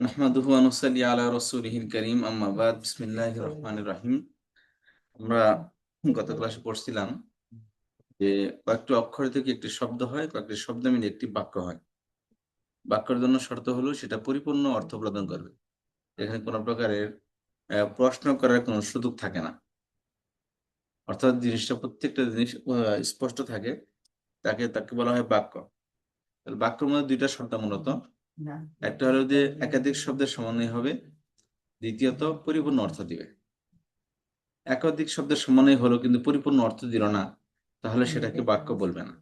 নাহমাদুহু ওয়া নুসাল্লি আলা রাসূলিহিল কারীম, আম্মা বাদ। বিসমিল্লাহির রহমানির রহিম। আমরা গত ক্লাসে পড়ছিলাম যে কয়েকটি অক্ষর থেকে একটি শব্দ হয়, কয়েকটি শব্দ মিলে একটি বাক্য হয়। বাক্যের জন্য শর্ত হলো সেটা পরিপূর্ণ অর্থ প্রদান করবে। এখানে কোনো প্রকারের প্রশ্ন করার কোনো সুযোগ থাকে না। অর্থাৎ জিনিসটা প্রত্যেকটা জিনিস স্পষ্ট থাকে। তাকে তাকে বলা হয় বাক্য। বাক্যের মধ্যে দুইটা শর্ত মূলত। একটা হলো যে একাধিক শব্দের সমন্বয় হবে, দ্বিতীয়ত পরিপূর্ণ অর্থ দিবে। একাধিক শব্দের সমন্বয় হলো কিন্তু পরিপূর্ণ অর্থ দিল না, তাহলে সেটাকে বাক্য বলবে না।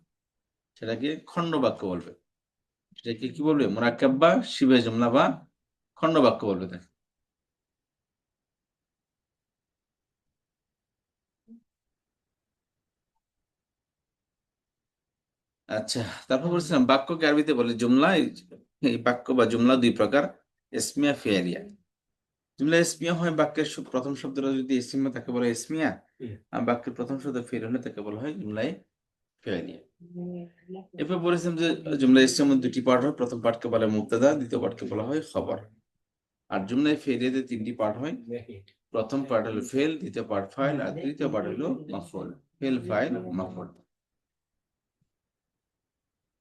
সেটাকে খণ্ড বাক্য বলবে। সেটাকে কি বলবে? মোরাক্কাব বা শিবে জমলা বা খণ্ড বাক্য বলবে তাকে। আচ্ছা তারপর বলছিলাম, বাক্যকে আরবিতে বলে জুমলা এই- বাক্য বা জুমলা দুই প্রকার এসমিয়া ফেয়ালিয়া জুমলা এসমিয়া হয় বাক্যের প্রথম শব্দটা যদি এসমিয়া তাকে বলে এসমিয়া আর বাক্যের প্রথম শব্দ ফেল হলে তাকে বলা হয় জুমলাই ফেয়ালিয়া এরপর বলেছিলাম যে জুমলা ইসলাম দুটি পার্ট হয়। প্রথম পার্টকে বলা হয় মুক্তাদা দ্বিতীয় পার্টকে বলা হয় খবর। আর জুমলায় ফেরিয়াতে তিনটি পার্ট হয়। প্রথম পার্ট হলো ফেল দ্বিতীয় পার্ট ফাইল আর তৃতীয় পার্ট হলো মাফল। Fail file মাফুল।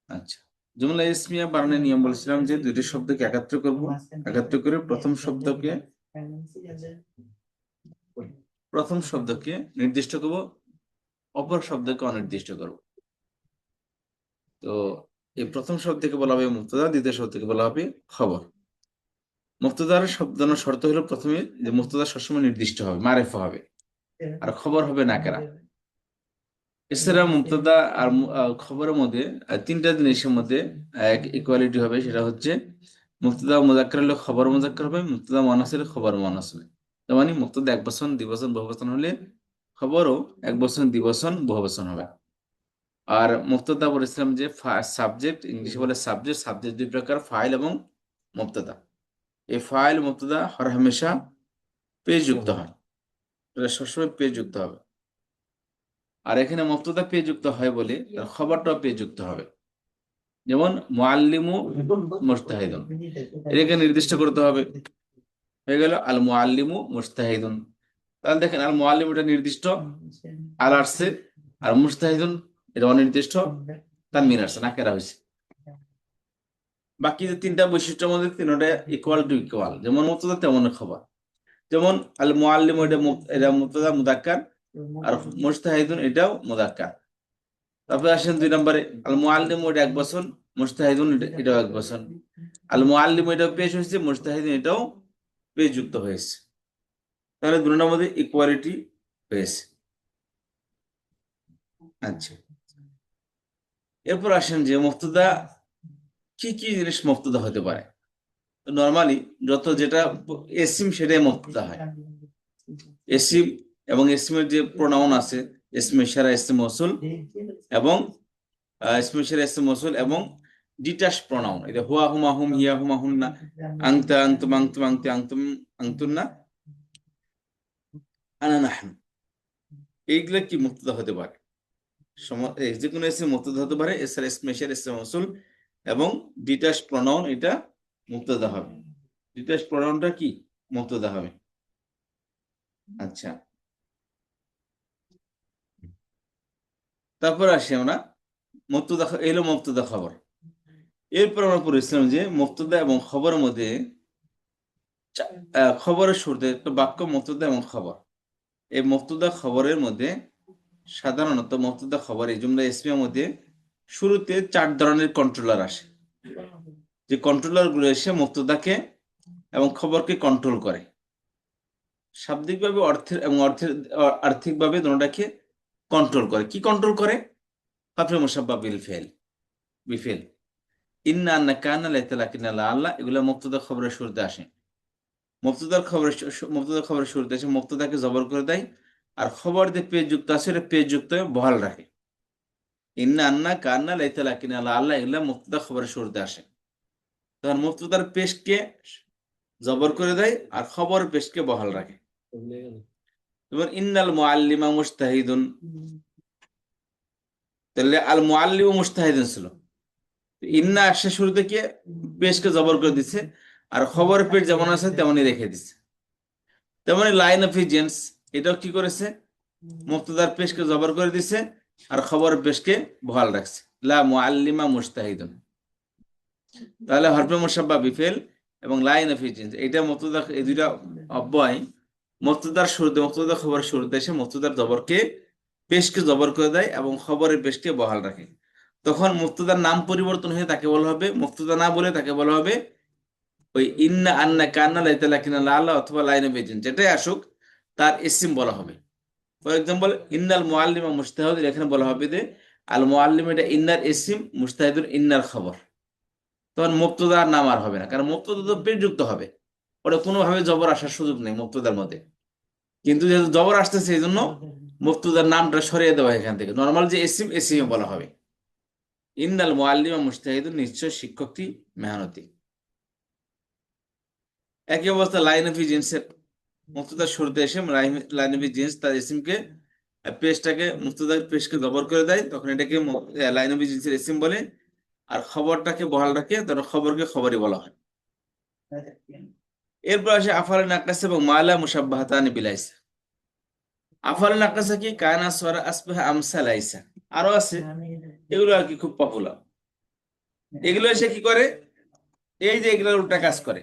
আচ্ছা। জুমলা ইসমিয়া বানানোর নিয়ম বলেছিলাম যে দুটি শব্দকে একাত্র করব। একাত্র করে প্রথম শব্দকে প্রথম শব্দকে নির্দিষ্ট করব, অপর শব্দকে অনির্দিষ্ট করব। তো এই প্রথম শব্দকে বলা হবে মুক্তদা দ্বিতীয় শব্দকে বলা হবে খবর। মুক্তদার শব্দ শর্ত হলো প্রথমে যে মুক্তদা সবসময় নির্দিষ্ট হবে, মারেফা হবে। আর খবর হবে নাকেরা এছাড়া মুক্তদা আর খবরের মধ্যে তিনটা জিনিসের মধ্যে এক ইকুয়ালিটি হবে, সেটা হচ্ছে মুক্তদা মুজাক্কার হলে খবর মুজাক্কার হবে মুক্তদা মনাস হলে খবর মনাস হবে। তার মানে মুক্তদা এক বছর দ্বিবচন বহুবচন হলে খবরও এক বছর দ্বিবচন বহুবচন হবে। আর মুক্তদা বলেছিলাম যে সাবজেক্ট ইংলিশে বলে সাবজেক্ট সাবজেক্ট দুই প্রকার ফাইল এবং মুক্তদা এই ফাইল মুক্তদা হর হামেশা পেজ যুক্ত হয় সবসময় পেজ যুক্ত হবে। আর এখানে মুক্তদা পেজ যুক্ত হয় বলে তার খবরটাও পেজ যুক্ত হবে। যেমন মুআল্লিমু মুস্তাহিদুন এটাকে নির্দিষ্ট করতে হবে। হয়ে গেল আল মুআল্লিমু মুস্তাহিদুন তাহলে দেখেন আল মুআল্লিম এটা নির্দিষ্ট আল আসছে আর মুস্তাহিদুন এটা অনির্দিষ্ট তার তানমিন আসছে না কেরা হয়েছে বাকি যে তিনটা বৈশিষ্ট্যের মধ্যে তিনটা ইকুয়াল টু ইকুয়াল যেমন মুক্তদা তেমন খবর। যেমন আল মুআল্লিম এটা এটা মুক্তদা মুদাক্কার আর মুস্তাহিদুন এটাও মুদাক্কার তারপরে আসেন দুই নম্বরে আল মুআল্লিম ওটা এক বছর মুস্তাহিদুন এটাও এক বছর। আল মুআল্লিম এটাও পেশ হয়েছে মুস্তাহিদুন এটাও পেশ যুক্ত হয়েছে। তাহলে দুটোর মধ্যে ইকুয়ালিটি হয়েছে আচ্ছা। এরপর আসেন যে মুক্তদা কি কি জিনিস মুক্তদা হতে পারে? নর্মালি যত যেটা এসিম সেটাই মুক্তদা হয়। এসিম এবং এসিমের যে প্রোনাউন আছে এসমে সারা এসে মসুল এবং এসমে সারা এসে মসুল এবং ডিটাচ প্রোনাউন এটা হুয়া হুমা হুম, হিয়া হুমা হুম না, আংতা আংতুম আংতুম, আংতে আংতুম আংতুন না। আনা নাহনু। এইগুলা কি মুক্তদা হতে পারে? যে কোনো এসে মুক্তদা হতে পারে এছাড়া স্পেশাল এসে মসুল এবং ডিটাচ প্রোনাউন এটা মুক্তদা হবে। ডিটাচ প্রোনাউনটা কি? মুক্তদা হবে। আচ্ছা। তারপর আসি আমরা মুক্তদা এলো মুক্তদা খবর। এরপর আমরা পড়েছিলাম যে মুক্তদা এবং খবরের মধ্যে খবরের শুরুতে একটা বাক্য মুক্তদা এবং খবর। এই মুক্তদা খবরের মধ্যে সাধারণত মুক্তদা খবর এই জুমলা ইসমিয়ার মধ্যে শুরুতে চার ধরনের কন্ট্রোলার আসে। যে কন্ট্রোলারগুলো এসে মুক্তদাকে এবং খবরকে কন্ট্রোল করে। শাব্দিকভাবে অর্থের এবং অর্থের আর্থিকভাবে দুটাকে কন্ট্রোল করে। কি কন্ট্রোল করে? হাফে মুসাব্বা বিল ফেল বিফেল ইন্না আন্না কান্না লাইতালাকিনা লা আল্লাহ এগুলো মুক্তদা খবরের শুরুতে আসে। মুক্তদার খবরের মুক্তদার খবরের শুরুতে এসে মুক্তদাকে জবর করে দেয়, আর খবর যে পেজ যুক্ত আছে, এটা পেজ যুক্ত বহাল রাখে। ইন্না আন্না কান্না লাইতালাকিনা লা আল্লাহ এগুলো মুক্তদা খবরের শুরুতে আসে। তখন মুক্তদার পেশকে জবর করে দেয়, আর খবর পেশকে বহাল রাখে। ইন্নাল মুস্তাহিদুন তাহলে আল মুস্তাহিদুন ছিল। ইন্না আসে শুরুতে কি? পেশকে জবর করে দিচ্ছে আর পেজ যেমন আছে তেমনই রেখে দিছে। তেমনি লাইন অফ এটাও কি করেছে? মুক্তদার পেশকে জবর করে দিছে, আর খবরের পেশকে বহাল রাখছে। লা মুআল্লিমা মুস্তাহিদুন তাহলে হরফে মুসাব্বা বিফেল এবং লাইন অফ জেন্টস এটা মুক্তদা এই দুইটা অব্যয় মুক্তদার শুরুতে মুক্তদার খবরের শুরুতে এসে মুক্তদার জবরকে, পেশকে জবর করে দেয় এবং খবরের পেশকে বহাল রাখে। তখন মুক্তদার নাম পরিবর্তন হয়ে তাকে বলা হবে মুক্তদা না বলে তাকে বলা হবে ওই ইন্না আন্না কান্না লাইতা লাকিনা লাল্লাহ অথবা লাইন এজেন্ট যেটাই আসুক, তার ইসিম বলা হবে। ফর এক্সাম্পল ইন্নাল মোয়াল্লিমা মুস্তাহিদ এখানে বলা হবে যে, আল মুআল্লিম এটা ইন্নার ইসিম মুস্তাহিদুর ইন্নার খবর। তখন মুক্তদার নাম আর হবে না, কারণ মুক্তদা তো পেটযুক্ত হবে। ওটা কোনোভাবে জবর আসার সুযোগ নেই মুক্তদার মধ্যে। কিন্তু যেহেতু জবর আসতেছে এই জন্য মুক্তদার নামটা সরিয়ে দেওয়া এখান থেকে। নর্মাল যে এসিম এসিম বলা হবে। ইন্নাল মুআল্লিমা মুস্তাহিদুর নিশ্চয় শিক্ষকটি মেহনতি। একই অবস্থা লাইন অফ জিন্সের মুক্তদার শুরুতে এসে লাইন অফ জিন্স তার এসিমকে পেজটাকে, মুক্তদার পেজকে জবর করে দেয়। তখন এটাকে লাইন অফ জিন্সের এসিম বলে। আর খবরটাকে বহাল রাখে তখন খবরকে খবরই বলা হয়। এরপর আসে আফাল নাকাস এবং মালা মুসাব্বাহাতানি বিলাইসা। আফাল নাকাসা কি? কায়না সরা আসবাহ আমসা লাইসা। আরও আছে। এগুলো আর কি খুব পপুলার এগুলো এসে কি করে? এই যে এগুলোর উল্টা কাজ করে।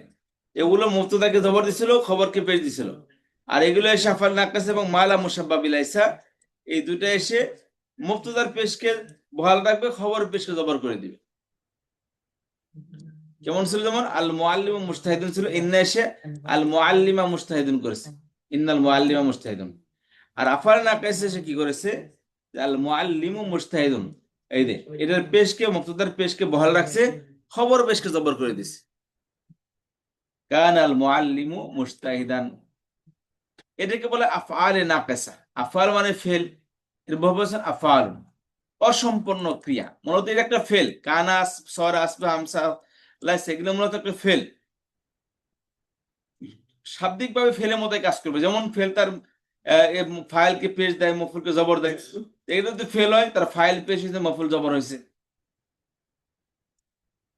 এগুলো মুক্তদাকে জবর দিছিল, খবরকে পেশ দিছিল। আর এগুলো এসে আফাল নাকাস এবং মালা মুসাব্বা বিলাইসা, এই দুটা এসে মুক্তদার পেশকে বহাল রাখবে, খবর পেশকে জবর করে দিবে। কেমন ছিল যেমন আল মুআল্লিমা মুস্তাহিদুন ছিল, ইন্না এসে আল মুআল্লিমা মুস্তাহিদুন করেছে। ইন্নাল মুআল্লিমা মুস্তাহিদুন আর আফাল নাকাস এসে কি করেছে? আল মুআল্লিমু মুস্তাহিদুন এই দে এটার পেশকে, মুক্তদার পেশকে বহাল রাখছে, খবর পেশকে জবর করে দিছে। কান আল মুআল্লিমু মুস্তাহিদান এটাকে বলে আফআলে নাকাসা আফআল মানে ফেল। এর বহুবচন আফআল। অসম্পূর্ণ ক্রিয়া। মূলত এটা একটা ফেল। কানা, সর আসবে হামসা লাইস এগুলো মূলত একটা ফেল শাব্দিক ভাবে ফেলের মতো কাজ করবে। যেমন ফেল তার ফাইলকে পেজ দেয় মফুলকে জবর দেয়। এটা যদি ফেল হয়, তার ফাইল পেজ হয়েছে মফুল জবর হয়েছে।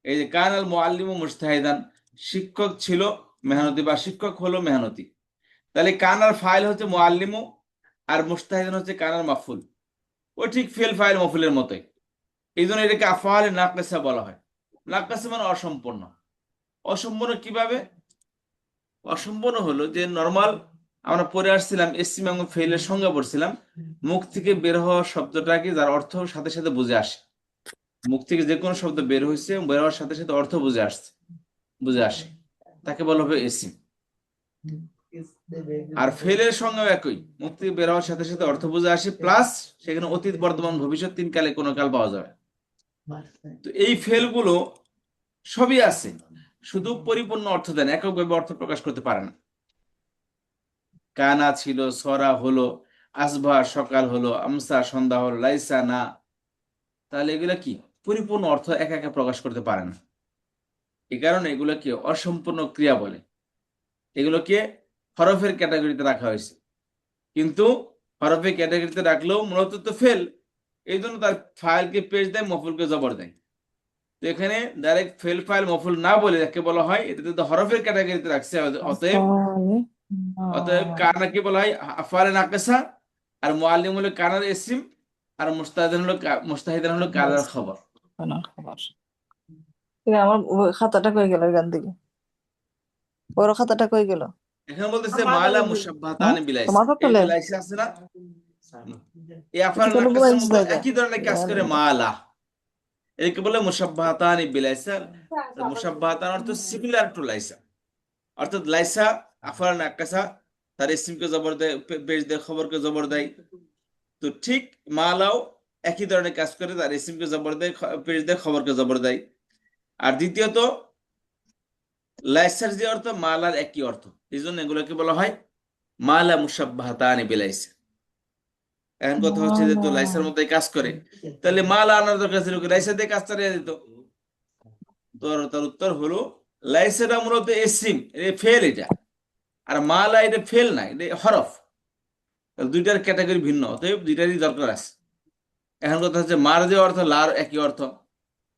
এই যে কান আল মুআল্লিমু মুস্তাহিদান শিক্ষক ছিল, মেহনতি বা শিক্ষক হলো মেহনতি। তাহলে কানার ফাইল হচ্ছে মুআল্লিমু আর মুস্তাহিদান হচ্ছে কানার মাফুল। ও ঠিক ফেল ফাইল মফুলের মতোই। এই জন্য এটাকে আফাল নাকাসা বলা হয়। নাকাসা মানে অসম্পূর্ণ। অসম্পূর্ণ কীভাবে? অসম্পূর্ণ হলো যে নর্মাল আমরা পড়ে আসছিলাম এসিম এবং ফেলের সংজ্ঞা পড়ছিলাম, মুখ থেকে বের হওয়া শব্দটাকে যার অর্থ সাথে সাথে বুঝে আসে। মুখ থেকে যে কোনো শব্দ বের হয়েছে, বের হওয়ার সাথে সাথে অর্থ বুঝে আসছে, বুঝে আসে। তাকে বলা হবে এসিম আর ফেলের সঙ্গেও একই, মুখ থেকে বের হওয়ার সাথে সাথে অর্থ বুঝে আসে প্লাস সেখানে অতীত, বর্তমান, ভবিষ্যৎ তিন কালে কোনো কাল পাওয়া যাবে। তো এই ফেলগুলো সবই আছে, শুধু পরিপূর্ণ অর্থ দেন এককভাবে অর্থ প্রকাশ করতে পারে না। কানা ছিল, সরা হলো আসভা সকাল হলো, আমসা সন্ধ্যা হলো, লাইসা না। তাহলে এগুলো কি? পরিপূর্ণ অর্থ একা একা প্রকাশ করতে পারে না। এই কারণে এগুলোকে অসম্পূর্ণ ক্রিয়া বলে। এগুলোকে হরফের ক্যাটাগরিতে রাখা হয়েছে। কিন্তু হরফের ক্যাটাগরিতে রাখলেও মূলত তো ফেল। এই জন্য তার ফাইলকে পেজ দেয় মফুলকে জবর দেয়। তো এখানে ডাইরেক্ট ফেল ফাইল মফুল না বলে যাকে বলা হয় এটাতে তো হরফের ক্যাটাগরিতে রাখছে অতএব অতএব কানাকে বলা হয় আফালে নাকাসা আর মুআল্লিম হলো কানার এসিম আর মুস্তাহিদান হলো মুস্তাহিদান হলো কানার খবর। আমার খাতাটা কই গেল এখান থেকে? বড় খাতাটা কই গেল? এখানে বলতেছে মালা মুসাব্বাহাতান বিলাইস। বিলাইস আছে না। একই ধরনের কাজ করে মালা। একে বলে মুসাব্বাহাতান বিলাইসা মুসাব্বাহাতান অর্থ সিমিলার টু লাইসা। অর্থাৎ লাইসা তার ইসিমকে জবর দেয় পে- পেজ দেয় খবরকে জবর দেয়। তো ঠিক মালাও একই ধরনের কাজ করে তার ইসিমকে জবর দেয় পেজ দেয় খবরকে জবর দেয়। আর দ্বিতীয়ত লাইসার যে অর্থ মালার একই অর্থ। এই জন্য এগুলোকে বলা হয় মালা মুসাব্বাহাতানি বিলাইসা। এখন কথা হচ্ছে যে তো লাইসার মধ্যে কাজ করে। তাহলে মালা আনার দরকার ছিল কি? লাইসা দিয়ে কাজ চালিয়ে দিত। তো তার উত্তর হলো লাইসাটা মূলত এসিম ফেল এটা। আর মালা এটা ফেল না, এটা হরফ। দুইটার ক্যাটাগরি ভিন্ন, অতএব দুইটারই দরকার আছে। এখন কথা হচ্ছে মার যে অর্থ, লার একই অর্থ।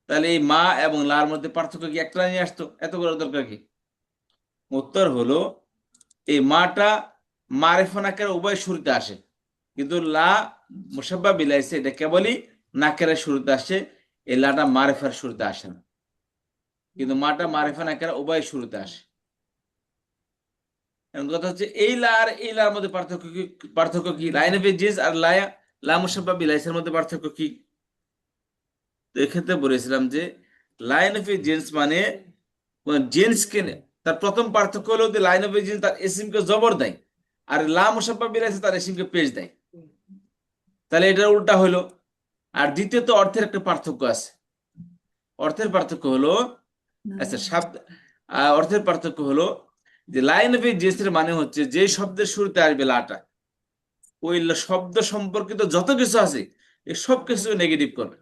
তাহলে এই মা এবং লার মধ্যে পার্থক্য কি একটা নিয়ে আসতো? এত করার দরকার কি? উত্তর হলো, এই মাটা মারেফা নাকের উভয় শুরুতে আসে। কিন্তু লা মুসাব্বা বিলাইছে, এটা কেবলই নাকের শুরুতে আসে এই লাটা মারেফার শুরুতে আসে না। কিন্তু মাটা মারেফা নাকের উভয় শুরুতে আসে। কথা হচ্ছে, এই লা আর এই লার মধ্যে পার্থক্য কি পার্থক্য কি? লাইন অফ জিন্স আর লায়া লা মুসাব্বা বিলাইসের মধ্যে পার্থক্য কি? তো এক্ষেত্রে বলেছিলাম যে লাইন অফ জেন্স মানে জেন্সকে তার প্রথম পার্থক্য হলো যে লাইন অফ জেন্স তার এসিমকে জবর দেয়, আর লা মুসাব্বা বিলাইসে তার এসিমকে পেশ দেয়। তাহলে এটার উল্টা হলো আর দ্বিতীয়ত অর্থের একটা পার্থক্য আছে। অর্থের পার্থক্য হলো আচ্ছা শব্দ অর্থের পার্থক্য হলো যে লাইন অফ জেসের মানে হচ্ছে যে শব্দের শুরুতে আসবে লাটা। ওই শব্দ সম্পর্কিত যত কিছু আছে এই সব কিছু নেগেটিভ করবে।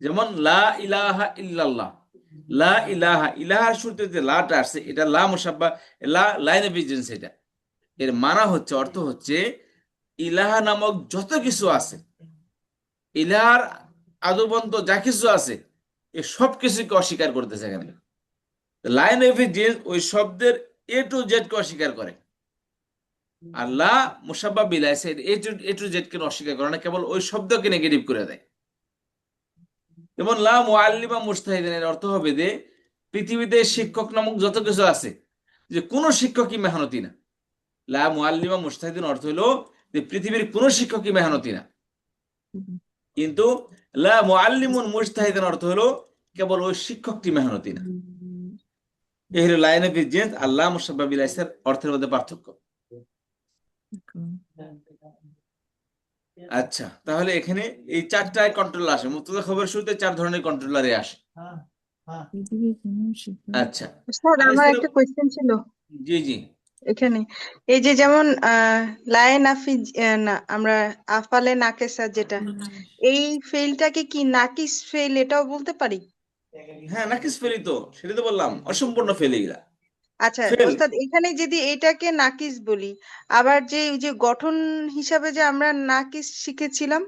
যেমন লা ইলাহা ইল্লাল্লাহ। লা ইলাহা ইলাহার শুরুতে যে লাটা আসছে এটা লা মুসাব্বা লা লাইন অফ জেন্স এটা। এর মানা হচ্ছে অর্থ হচ্ছে ইলাহা নামক যত কিছু আছে, ইলাহার আদবন্ত যা কিছু আছে, এ সব কিছুকে অস্বীকার করতেছে এখানে। লাইন অফ জেন্স ওই শব্দের এ টু জেড কে অস্বীকার করে। আল্লাহ মুসাব্বা বিলাইছে A to A to Z কে অস্বীকার করে না, কেবল ওই শব্দকে নেগেটিভ করে দেয়। যেমন, লা মুআল্লিমা মুস্তাহিদিন এর অর্থ হবে যে, পৃথিবীতে শিক্ষক নামক যত কিছু আছে, যে কোনো শিক্ষকই মেহনতি না। লা মুআল্লিমা মুস্তাহিদিন অর্থ হলো পৃথিবীর কোনো শিক্ষকই মেহনতি না। কিন্তু লা মুআল্লিমুন মুস্তাহিদিন অর্থ হলো কেবল ওই শিক্ষকটি মেহনতি না। এই হলো লাইন অফ আল্লাহ মুসাব্বা বিলাইসের অর্থের মধ্যে পার্থক্য। আচ্ছা তাহলে এখানে এই চারটায় কন্ট্রোল আসে। মুক্তদা খবর শুরুতে চার ধরনের কন্ট্রোলারে আসে। আচ্ছা। স্যার আমার একটা কোয়েশ্চেন ছিল। জি জি। এখানে। এই যে যেমন আহ লায়ে নাফি না আমরা আফালে নাকেসা যেটা এই ফেলটাকে কি নাকিস ফেল এটাও বলতে পারি? হ্যাঁ নাকিস ফেলি তো সেটা তো বললাম অসম্পূর্ণ ফেলি এগুলা আচ্ছা। ওস্তাদ এখানে যদি এটাকে নাকিস বলি আবার যে ওই যে গঠন হিসাবে যে আমরা নাকিস শিখেছিলাম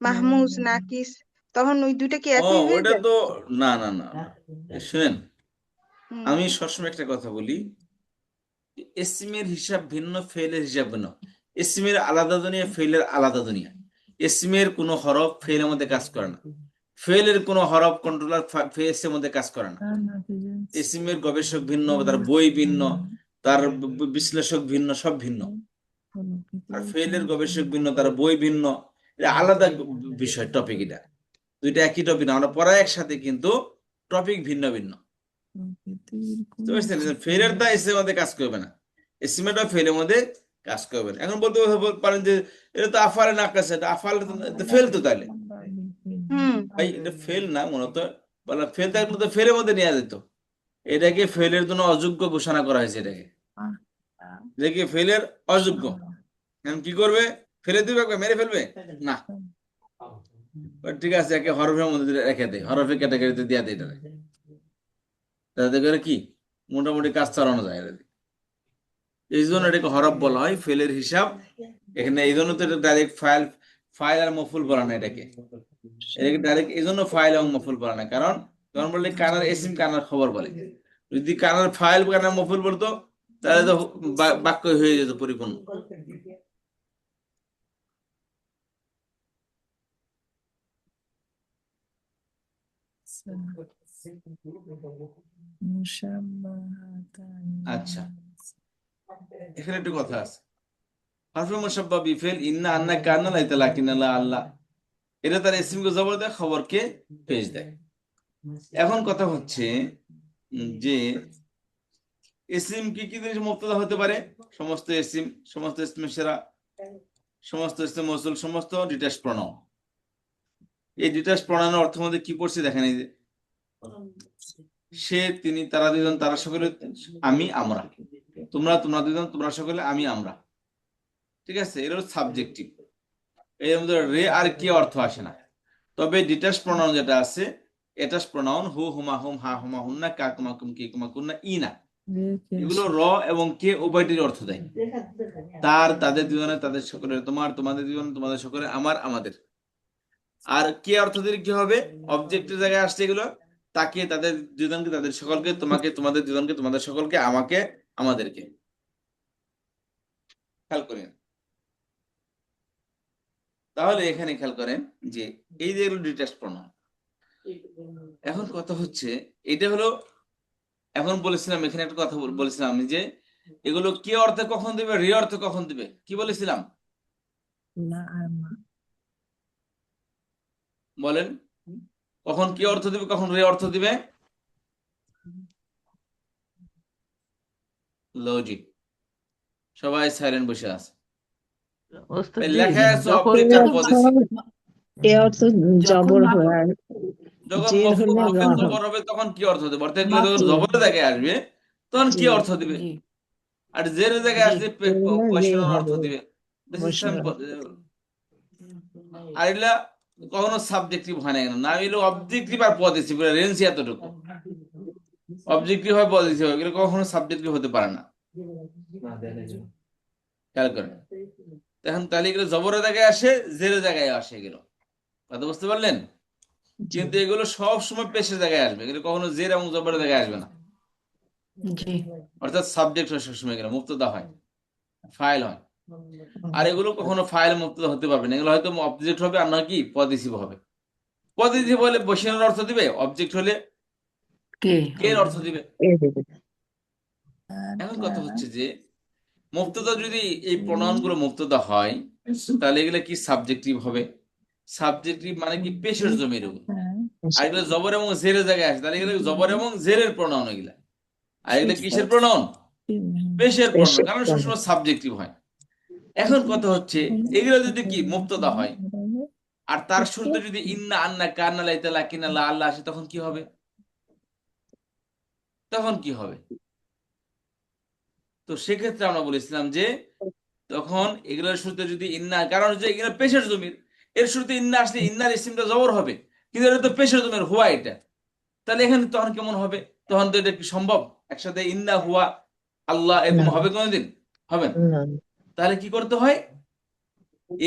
মাহমুজ নাকিস তখন ওই দুইটা কি একই হয়ে ওটা তো না না না শুনেন আমি সবসময় একটা কথা বলি এসিমের হিসাব ভিন্ন ফেলের হিসাব ভিন্ন। এসিমের আলাদা দুনিয়া ফেলের আলাদা দুনিয়া। এসিমের কোনো হরফ ফেলের মধ্যে কাজ করে না। ফেলের কোনো হরফ কন্ট্রোলার ফেসের মধ্যে কাজ করে না। এসিমের গবেষক ভিন্ন তার বই ভিন্ন তার বিশ্লেষক ভিন্ন সব ভিন্ন। আর ফেলের গবেষক ভিন্ন তার বই ভিন্ন। এটা আলাদা বিষয় টপিক এটা। দুইটা একই টপিক না আমরা পড়াই একসাথে কিন্তু টপিক ভিন্ন ভিন্ন। ফেলের দা এসিমের মধ্যে কাজ করবে না। এসিমেটা ফেলের মধ্যে কাজ করবে না। এখন বলতে পারেন যে এটা তো আফালে না কাছে এটা আফালে ফেল তো তাহলে। ভাই এটা ফেল না মূলত। বলা ফেল থাকলে তো ফেলের মধ্যে নেওয়া যেত। এটাকে ফেলের জন্য অযোগ্য ঘোষণা করা হয়েছে এটাকে। এটাকে ফেলের অযোগ্য। এখন কি করবে? ফেলে দিবে মেরে ফেলবে? না। ঠিক আছে একে হরফের মধ্যে রেখে দেয় হরফের ক্যাটাগরিতে দিয়ে দেয় এটা তাতে করে কি? মোটামুটি কাজ চালানো যায় এটা। এই জন্য এটাকে হরফ বলা হয়, ফেলের হিসাব। এখানে এই জন্য তো এটা ডাইরেক্ট ফাইল ফাইল আর মফুল বলা না এটাকে। এটাকে ডাইরেক্ট এই জন্য ফাইল এবং মফুল বলা না কারণ তখন বললে কানার এসিম কানার খবর বলে। যদি কানার ফাইল কানার মফুল বলতো, তাহলে তো বাক্য হয়ে যেত পরিপূর্ণ। আচ্ছা। এখানে একটু কথা আছে। এখন কথা হচ্ছে যে এসিম কি কি জিনিস মুক্তদা হতে পারে? সমস্ত এসিম সমস্ত ইসমে সেরা, সমস্ত ইসম মসুল, সমস্ত ডিটাচ প্রণাম এই ডিটাচ প্রণামের অর্থ মধ্যে কি পড়ছে দেখেন সে, তিনি, তারা দুজন, তারা সকলে, আমি, আমরা। তোমরা তোমরা দুজন, তোমরা সকলে, আমি, আমরা। ঠিক আছে? এর সাবজেক্টিভ এর মধ্যে রে আর কে অর্থ আসে না। তবে ডিটাচ প্রনাউন যেটা আছে এটাস প্রনাউন হু, হুমা, হুম, হা, হুমা হুন্না কা, কুমা, কুম, কে, কুমা কুন্না ই না। এগুলো র এবং কে উভয়টির অর্থ দেয়। তার, তাদের দুজনে, তাদের সকলের, তোমার, তোমাদের দুজন, তোমাদের সকলে, আমার, আমাদের। আর কে অর্থ দিলে কি হবে? অবজেক্টের জায়গায় আসছে এগুলো। তাকে, তাদের দুজনকে, তাদের সকলকে, তোমাকে, তোমাদের দুজনকে, তোমাদের সকলকে, আমাকে আমাদেরকে। খেয়াল করেন। তাহলে এখানে খেয়াল করেন যে এই যে ডিটাচ প্রণাম এখন কথা হচ্ছে এটা হলো এখন বলেছিলাম এখানে একটা কথা বলেছিলাম আমি যে এগুলো কি অর্থে কখন দিবে রে অর্থে কখন দিবে? কি বলেছিলাম? না। বলেন। কখন কি অর্থ দিবে কখন রে অর্থ দিবে? লজিক সবাই সাইলেন্ট বসে আছে। এ অর্থ জবর হয় যখন হবে। তখন কি অর্থ দেবে? অর্থাৎ এগুলো যখন জবরের জায়গায় আসবে তখন কি অর্থ দিবে? আর জায়গায় আসলে অর্থ। দিবে. আর এগুলা কখনো সাবজেক্টিভ হয় না কেন? না এগুলো অবজেক্টিভ আর পজিটিভ রেঞ্জ এতটুকু। অবজেক্টিভ হয় পজিটিভ হয় এগুলো কখনো সাবজেক্টিভ হতে পারে না। খেয়াল করেন। এখন তাহলে এগুলো জবরের জায়গায় আসে জেরের জায়গায় আসে এগুলো। কথা বুঝতে পারলেন? কিন্তু এগুলো সব সময় পেশের জায়গায় আসবে। এগুলো কখনো জের এবং জবরের জায়গায় আসবে না। অর্থাৎ সাবজেক্ট হয় সবসময় এগুলো মুক্তদা হয় ফাইল হয়। আর এগুলো কখনো ফাইল মুক্তদা হতে পারবে না। এগুলো হয়তো অবজেক্ট হবে আর নয় কি পজিটিভ হবে। পজিটিভ হলে বসিয়ানোর অর্থ দিবে অবজেক্ট হলে কে? কে অর্থ দিবে? এখন কথা হচ্ছে যে মুক্তদা যদি এই প্রণয়নগুলো মুক্তদা হয় তাহলে এগুলো কি সাবজেক্টিভ হবে? সাবজেক্টিভ মানে কি পেশের জমির আর এগুলো জবর এবং জেরের জায়গায় আসে তাহলে এগুলো জবর এবং জেরের প্রণয়ন এগুলা। আর এগুলো কিসের প্রণয়ন? পেশের প্রণয়ন কারণ সবসময় সাবজেক্টিভ হয়। এখন কথা হচ্ছে এগুলো যদি কি মুক্তদা হয়? আর তার শুরুতে যদি ইন্না আন্না কান্না লাইতা লাকিনা লা আল্লাহ আসে তখন কি হবে? তখন কি হবে? তো সেক্ষেত্রে আমরা বলেছিলাম যে তখন এগুলোর শুরুতে যদি ইন্না কারণ হচ্ছে এগুলো পেশের জমির। এর শুরুতে ইন্না আসলে ইন্নার ইসিমটা জবর হবে কিন্তু এটা তো পেশের জমির হুয়া এটা। তাহলে এখানে তখন কেমন হবে? তখন তো এটা কি সম্ভব? একসাথে ইন্না হুয়া আল্লাহ এরকম হবে কোনোদিন? হবে না। তাহলে কি করতে হয়?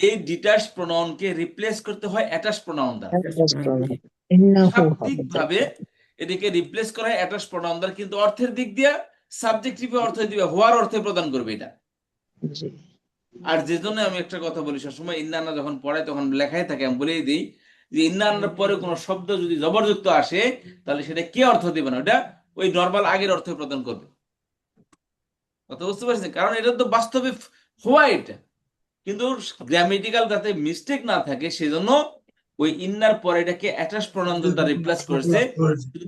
এই ডিটাচ প্রোনাউনকে রিপ্লেস করতে হয় অ্যাটাচ প্রোনাউন দ্বারা। অ্যাড্রেস এটাকে রিপ্লেস করা হয় অ্যাটাচ প্রোনাউন দ্বারা কিন্তু অর্থের দিক দিয়ে সাবজেক্টিভ অর্থ দিবে হওয়ার অর্থে প্রদান করবে এটা। আর যে জন্য আমি একটা কথা বলি সবসময় ইন্নানা যখন পড়াই তখন লেখাই থাকে আমি বলেই দিই যে ইন্নানার পরে কোনো শব্দ যদি জবরযুক্ত আসে তাহলে সেটা কি অর্থ দিবে না? ওটা ওই নর্মাল আগের অর্থ প্রদান করবে। কথা বুঝতে পারছেন? কারণ এটা তো বাস্তবে হওয়া এটা। কিন্তু গ্রামেটিক্যাল যাতে মিস্টেক না থাকে সেজন্য ওই ইন্নার পরে এটাকে অ্যাটাচ প্রণাম দ্বারা রিপ্লেস করেছে।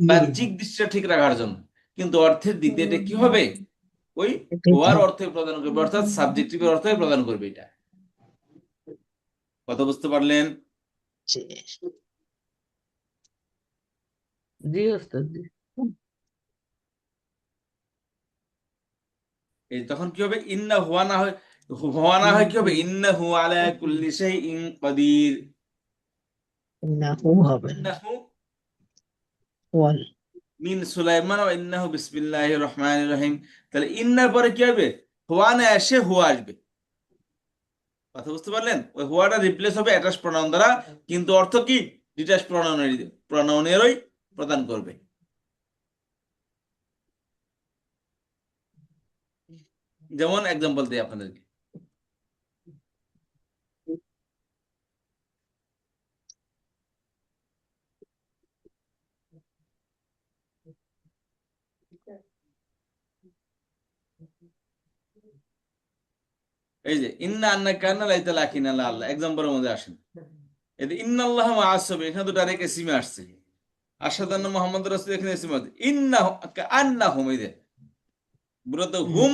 বাহ্যিক দৃশ্যটা ঠিক রাখার জন্য। কিন্তু অর্থের দিক দিয়ে এটা কি হবে? ওই হওয়ার অর্থে প্রদান করবে অর্থাৎ সাবজেক্টিভের অর্থে প্রদান করবে এটা। কথা বুঝতে পারলেন? জি জি ওস্তাদ জি এই তখন কি হবে? ইন্না হুয়া না হয় হুয়া না হয় কি হবে? ইন্না হু আলা কুল্লি শাইইন কাদির। ইন্নাহু হবে না ইন্নাহু ওয়াল মিন সুলাইমান ওয়া ইন্নাহু বিসমিল্লাহির রহমানির রহিম তাহলে ইন্নার পরে কি হবে হুয়া না এসে হুয়া আসবে কথা বুঝতে পারলেন? ওই হুয়াটা রিপ্লেস হবে অ্যাটাচ প্রোনাউন দ্বারা কিন্তু অর্থ কি? ডিটাচ প্রোনাউনের প্রোনাউনেরই প্রদান করবে। যেমন এক্সাম্পল দিই আপনাদেরকে। এই যে, ইন্না আন্না কান্না লাইতা আল্লাহ। এক্সাম্পলের মধ্যে আসেন। ইন্না আল্লাহ আসবে এখানে এসিমে আসছে। মোহাম্মদ এখানে ইন্না আন্না হুম এই যে হুম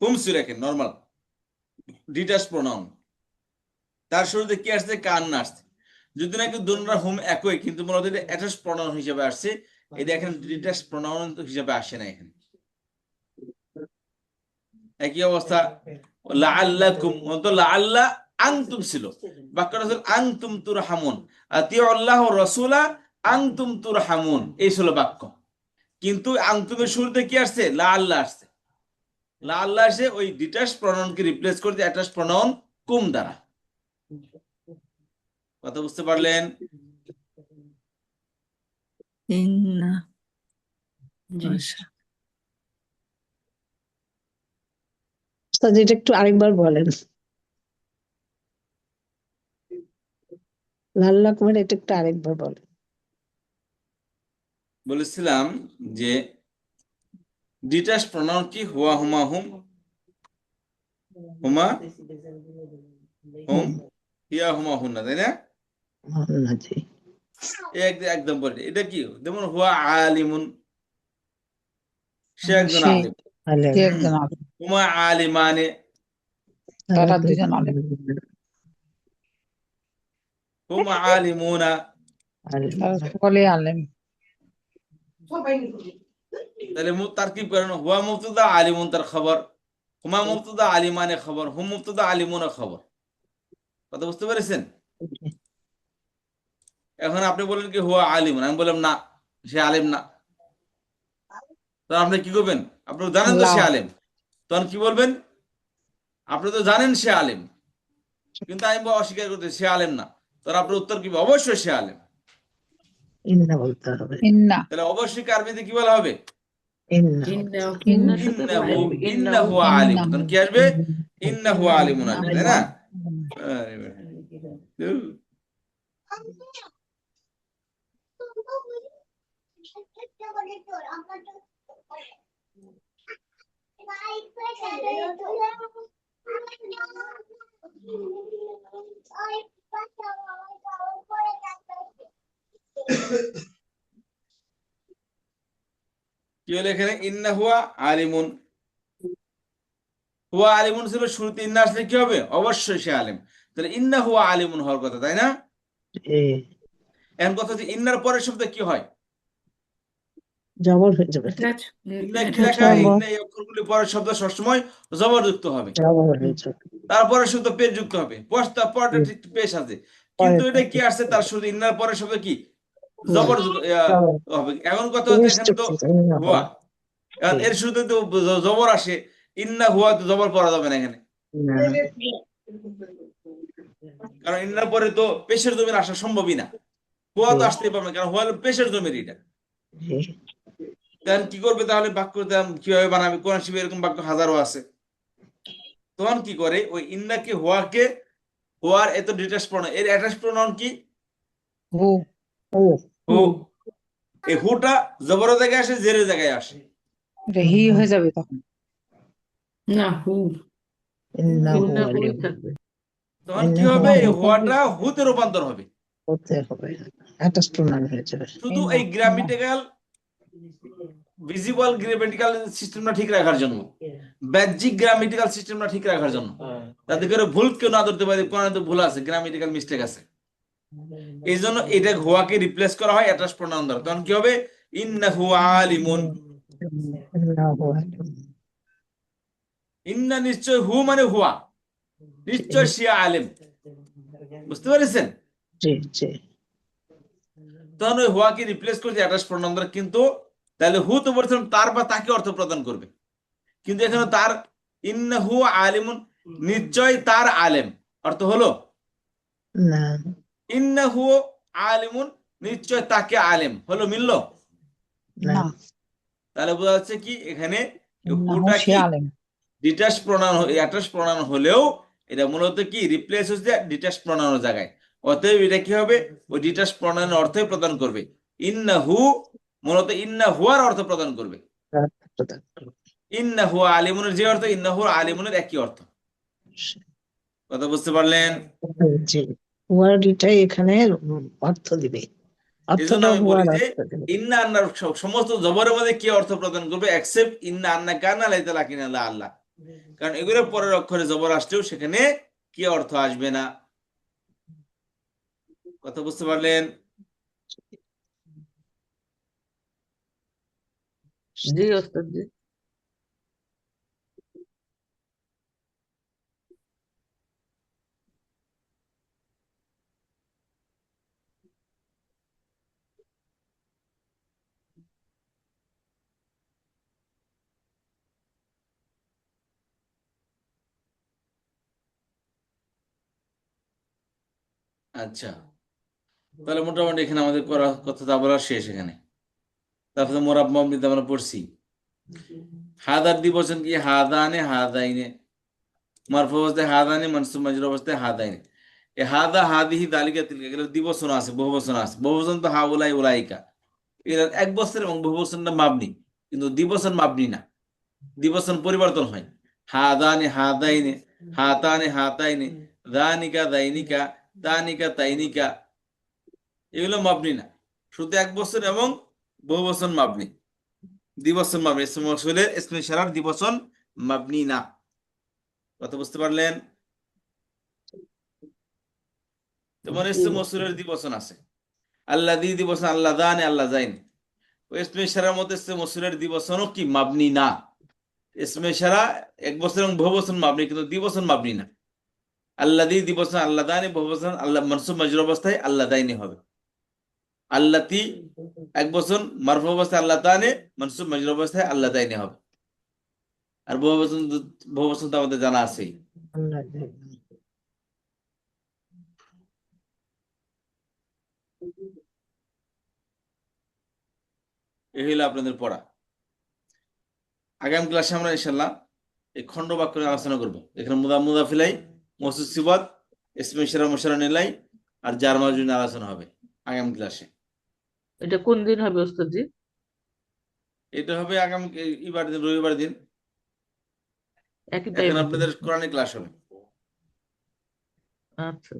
হুম নর্মাল তার শুরুতে কি আসছে? কান্না আসছে। যদি নাকি দুনরা হুম একই, কিন্তু মূলত এটা অ্যাটাচ প্রোনাউন হিসেবে আসছে, এই দেখেন ডিটাচ প্রোনাউন হিসেবে আসে না এখানে। একই অবস্থা। লাআল্লাকুম তো লাআল্লা আনতুম ছিল। বাক্যটা ছিল আল্লাহ রাসূলা আনতুম তুরহামুন। এই ছিল বাক্য। কিন্তু আনতুমের শুরুতে কি আসছে? লাআল্লা আসছে। লাআল্লা আসে ওই ডিটাচ প্রনাউনকে রিপ্লেস করতে অ্যাটাচ প্রনাউন কুম দ্বারা। কথা বুঝতে পারলেন? এটা একটু আরেকবার বলেন। লাল্লা কুমার এটা একটু আরেকবার বলেন। বলেছিলাম যে ডিটাচ প্রনাউন কি? হুয়া হুমা হুম। হুমা হুম। হিয়া হুমা হুন্না তাই না? না একদম পরে এটা কি? যেমন হুয়া আলিমুন সে একজন আলিম। একজন আলেম। হুমা আলিমানে তারা দুজন আলেম হুমা আলিমুনা আলেম তারা সকলে আলেম তাহলে তারকিব করেন হুয়া মুবতুদা আলিমুন তার খবর হুমা মুবতুদা আলিমানে খবর হুম মুবতুদা আলিমুনা খবর কথা বুঝতে পেরেছেন এখন আপনি বলেন কি হুয়া আলিম আমি বললাম না সে আলিম না. তখন আপনি কি করবেন? আপনি জানেন তো সে। আলেম। তখন কি বলবেন? আপনি তো জানেন সে আলেম। কিন্তু আমি অস্বীকার করতে সে আলেম না। তখন আপনার উত্তর কি অবশ্যই সে আলেম। তাহলে অবশ্যই কি বলা হবে? কি আসবে? ইন্নাহু আলিমুন তাই না। কি হলো এখানে? ইন্না হুয়া আলিমুন। হুয়া আলিমুন ছিল শুরুতে ইন্না আসলে কি হবে? অবশ্যই সে আলিম। তাহলে ইন্না হুয়া আলিমুন হওয়ার কথা তাই না? এখন কথা হচ্ছে ইন্নার পরের শব্দ কি হয়? জবর হয়ে যাবে। অক্ষরগুলি পরের শব্দ সবসময় জবরযুক্ত হবে। জবর হয়ে যাবে। তারপরে শব্দ পেশ যুক্ত হবে। পরটা পরটা ঠিক পেশ আছে। কিন্তু এটা কি আসছে? তার শুধু ইন্নার পরের শব্দ কি? জবর। যুক্ত। হবে। এখন কথা হচ্ছে তো হুয়া এর শুধু তো জবর আসে। ইন্না হুয়া তো জবর পড়া যাবে না এখানে। কারণ ইন্নার পরে তো পেশের জমির আসা সম্ভবই না। হুয়া তো আসতেই পারবে না কারণ হুয়া পেশের জমির এটা জি, তখন কি করবে তাহলে বাক্য কীভাবে বানাবে? কোরআন শিবে এরকম বাক্য হাজারো আছে। তখন কি করে? ওই ইন্নাকে হুয়াকে হুয়ার এত ডিটাচ প্রনাউন এর অ্যাটাচ প্রনাউন কি? হু। এই হুটা জবরের জায়গায় আসে জেরের জায়গায় আসে। হি হয়ে যাবে তখন। না হু। তখন কি হবে। হুয়াটা হুতে রূপান্তর হবে। হতে হবে। অ্যাটাচ হয়ে যাবে। শুধু এই গ্রামেটিক্যাল ভিজিবল গ্রামেটিক্যাল সিস্টেমটা ঠিক রাখার জন্য। বাহ্যিক গ্রামেটিক্যাল সিস্টেমটা ঠিক রাখার জন্য। তাতে করে ভুল কেউ না ধরতে পারে কোন তো ভুল আছে গ্রামেটিক্যাল মিস্টেক আছে। এই জন্য এটা হুয়াকে রিপ্লেস করা হয় অ্যাটাচ প্রোনাউন দ্বারা। তখন কি হবে? ইন্নাহু আলিমুন। ইন্না নিশ্চয় হু মানে হুয়া। নিশ্চয় সে আলেম। বুঝতে পেরেছেন? জি জি। তখন ওই হুয়াকে রিপ্লেস করছে অ্যাটাচ প্রোনাউন দ্বারা। কিন্তু তাহলে হু তো বলছিলাম তার বা তাকে অর্থ প্রদান করবে। কিন্তু এখানে তার ইন্নাহু আলিমুন নিশ্চয় তার আলেম। অর্থ হলো না। ইন্নাহু আলিমুন নিশ্চয় তাকে আলেম। হলো মিললো? তাহলে বোঝা যাচ্ছে কি এখানে হুটা কি? আলেম। ডিটাচ প্রনাউন অ্যাটাচ প্রনাউন হলেও এটা মূলত কি? রিপ্লেস হচ্ছে ডিটাচ প্রনাউনের জায়গায়। অতএব এটা কি হবে? ওই ডিটাচ প্রনাউনের অর্থই প্রদান করবে। ইন্নাহু মূলত ইন্না হুয়ার অর্থ প্রদান করবে। ইন্না হুয়া আলিমুনের যে অর্থ? ইন্না হুয়া আলিমুনের একই অর্থ। কথা বুঝতে পারলেন? এখানে অর্থ দিবে। ইন্না আন্নার সমস্ত জবরের মধ্যে কি অর্থ প্রদান করবে? এক্সেপ্ট ইন্না আন্না কানা লাইতা লাকিনা আল্লাহ কারণ এগুলোর পরের অক্ষরে জবর আসলেও সেখানে কি অর্থ আসবে না? কথা বুঝতে পারলেন? জি ওস্তাদ জি আচ্ছা। তাহলে মোটামুটি এখানে আমাদের করা কথা তা বলা শেষ এখানে। তারপরে মোরাব মাবনিতে আমরা পড়ছি। হাদার দি দিবসন কি হাদানে হাদাইনে। মারফু অবস্থায় হাদানে মনসুব মাজরুর অবস্থায় হাদাইনে। এ হাদা হাদিহি দালিকা তিলকা এগুলো দিবসন আছে বহু বচন আছে। বহু বচন তো হা উলাই উলাইকা। এগুলো এক বছর এবং বহু মাবনি কিন্তু দিবসন না। দিবসন পরিবর্তন হয়। হাদানে হাদাইনে হাতানে হাতাইনে দানিকা দাইনিকা তানিকা তাইনিকা। এগুলো মাবনি না। শুধু এক বছর এবং বহু বছর মাবনি দিবসন মাবনি মৌসুলের ইসমে ইশারার দিবসন মাবনি না। কথা বুঝতে পারলেন? তোমার ইসমে মৌসুলের দিবসন আছে। আল্লাহ দি দিবসন আল্লাহ দানে আল্লাহ যাইনি। ইশারার ইসমে মৌসুলের কি মাবনি না? ইসমে ইশারা এক বছর এবং বহু মাবনি, কিন্তু দিবসন মাবনি না। আল্লাহ দি দিবসন আল্লাহ দানে বহু আল্লাহ মনসুব মজুর অবস্থায় আল্লাহ দাইনি হবে। আল্লাতি এক বছর মারফু অবস্থায় আল্লাহ তানে মনসুব মজুর অবস্থায় আল্লাহ দাইনি হবে। আর বহু বছর বহু বছর তো আমাদের জানা আছেই। এই হইল আপনাদের পড়া। আগামী ক্লাসে আমরা ইনশাল্লাহ এই খণ্ড বাক্য নিয়ে আলোচনা করব। এখানে মুদা মুদাফিলাই মসুদ সিবাদ ইসমে ইশারা, মুশারা নিলাই, আর জার মাজুর নিয়ে আলোচনা হবে আগামী ক্লাসে। এটা কোন দিন হবে ওস্তাদজি? এটা হবে আগামী ইবার দিন রবিবার দিন। একই টাইম এখন আপনাদের কোরআনের ক্লাস হবে। আচ্ছা